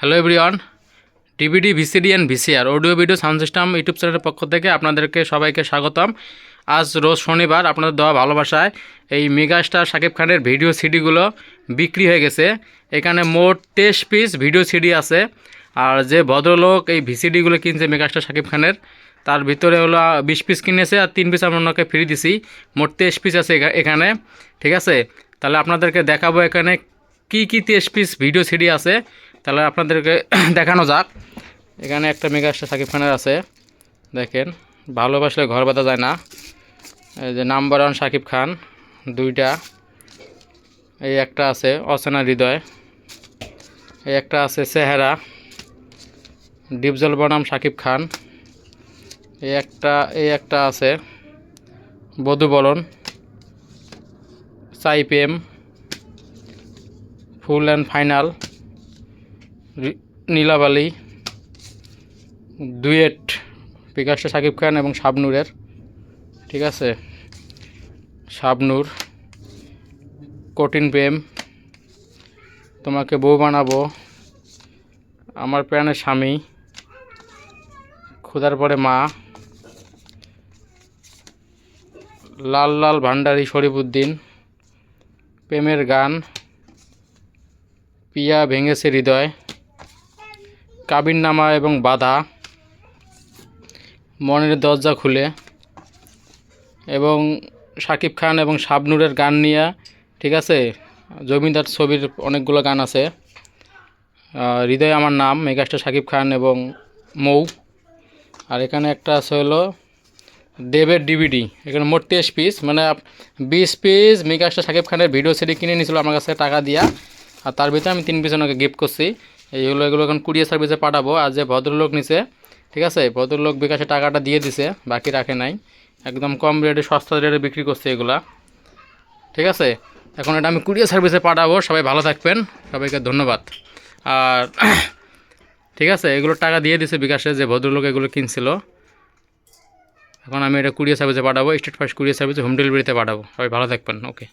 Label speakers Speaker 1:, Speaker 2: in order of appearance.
Speaker 1: Hello everyone DVD VCD and VCR audio video sound system YouTube চ্যানেলের পক্ষ থেকে আপনাদেরকে সবাইকে স্বাগতম। আজ রোজ শনিবার আপনাদের দেওয়া ভালোবাসায় এই মেগাস্টার শাকিব খানের ভিডিও সিডিগুলো বিক্রি হয়ে গেছে। এখানে মোট তেইশ পিস ভিডিও সিডি আছে। আর যে ভদ্রলোক এই ভিসিডিগুলো কিনছে মেগাস্টার শাকিব খানের তার ভিতরে হলো বিশ পিস কিনেছে আর তিন পিস আমরা ওনাকে ফ্রি দিছি। মোট তেইশ পিস আছে এখানে। ঠিক আছে? তাহলে আপনাদেরকে দেখাবো এখানে কি কি তেইশ পিস ভিডিও সিডি আছে। তাহলে আপনাদেরকে দেখানো যাক। এখানে একটা মেগাস্টার সাকিব খানের আছে। দেখেন, ভালোবাসলে ঘর বাঁধা যায় না। এই যে নাম্বার ওয়ান সাকিব খান, দুইটা। এই একটা আছে অচেনা হৃদয়। এই একটা আছে চেহারা। ডিপজল বনাম সাকিব খান। এই একটা এই একটা আছে বধু বলন। প্রেম। Full and final. নীলাবালি দুয়েট, বিকাশটা সাকিব খান এবং শাবনুরের। ঠিক আছে? শাবনুর, কঠিন প্রেম, তোমাকে বউ বানাবো, আমার প্রাণের স্বামী, ক্ষুধার পরে মা, লাল লাল ভান্ডারী শরীফুদ্দিন, প্রেমের গান, পিয়া ভেঙেছে হৃদয় কাবির নামা এবং বাধা। মনের দরজা খুলে এবং শাকিব খান এবং শাবনুরের গান নিয়ে, ঠিক আছে? জমিদার ছবির অনেকগুলো গান আছে। হৃদয় আমার নাম, মেগাস্টার শাকিব খান এবং মৌ। আর এখানে একটা আছে হলো দেবের ডিভিডি এখানে মোট তেইশ পিস মানে বিশ পিস মেগাস্টার শাকিব খানের ভিডিও সিডি কিনে নিয়েছিল আমার কাছে টাকা দিয়া। আর তার ভিতরে আমি তিন পিস ওনাকে গিফট করছি। এইগুলো এগুলো এখন কুরিয়ার সার্ভিসে পাঠাবো। আর যে ভদ্রলোক নিছে, ঠিক আছে? ভদ্রলোক বিকাশে টাকাটা দিয়ে দিছে, বাকি রাখে নাই। একদম কম রেটে সস্তা রেটে বিক্রি করছে এগুলা। ঠিক আছে? এখন এটা আমি কুরিয়ার সার্ভিসে পাঠাবো। সবাই ভালো থাকবেন। সবাইকে ধন্যবাদ। আর ঠিক আছে? এগুলো টাকা দিয়ে দিছে বিকাশে যে ভদ্রলোক এগুলো কিনছিল। এখন আমি এটা কুরিয়ার সার্ভিসে পাঠাবো। স্টেট ফার্স্ট কুরিয়ার সার্ভিসে হোম ডেলিভারিতে পাঠাবো। সবাই ভালো থাকবেন। ওকে